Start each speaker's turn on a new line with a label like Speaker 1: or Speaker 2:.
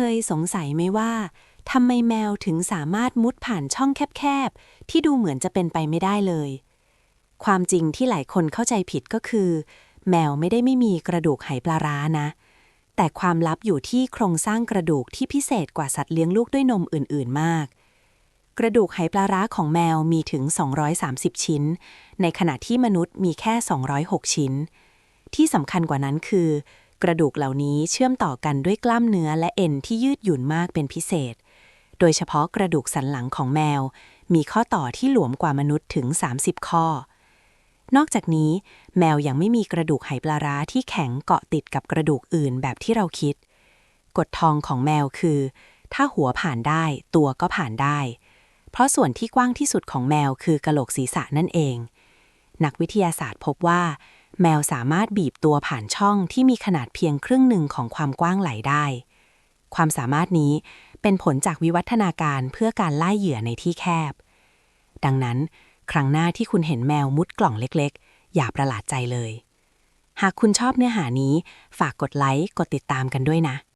Speaker 1: เคยสงสัยไหมว่าทำไมแมวถึงสามารถมุดผ่านช่องแคบๆ ที่ดูเหมือนจะเป็นไปไม่ได้เลย ความจริงที่หลายคนเข้าใจผิดก็คือ แมวไม่ได้ไม่มีกระดูกไหปลาร้านะ แต่ความลับอยู่ที่โครงสร้างกระดูกที่พิเศษกว่าสัตว์เลี้ยงลูกด้วยนมอื่นๆมาก กระดูกไหปลาร้าของแมวมีถึง 230 ชิ้น ในขณะที่มนุษย์มีแค่ 206 ชิ้น ที่สำคัญกว่านั้นคือ กระดูกเหล่านี้เชื่อมต่อกันด้วยกล้ามเนื้อและเอ็นที่ยืดหยุ่นมากเป็นพิเศษ โดยเฉพาะกระดูกสันหลังของแมว มีข้อต่อที่หลวมกว่ามนุษย์ถึง 30 ข้อ นอกจากนี้ แมวยังไม่มีกระดูกไหปลาร้าที่แข็งเกาะติดกับกระดูกอื่นแบบที่เราคิด กฎทองของแมวคือ ถ้าหัวผ่านได้ตัวก็ผ่านได้ เพราะส่วนที่กว้างที่สุดของแมวคือกะโหลกศีรษะนั่นเอง นักวิทยาศาสตร์พบว่า แมวสามารถบีบตัวผ่านช่องที่มีขนาดเพียงครึ่งหนึ่งของความกว้างไหลได้ ความสามารถนี้เป็นผลจากวิวัฒนาการเพื่อการไล่เหยื่อในที่แคบ ดังนั้น ครั้งหน้าที่คุณเห็นแมวมุดกล่องเล็กๆ อย่าประหลาดใจเลย หากคุณชอบเนื้อหานี้ ฝากกดไลค์ กดติดตามกันด้วยนะ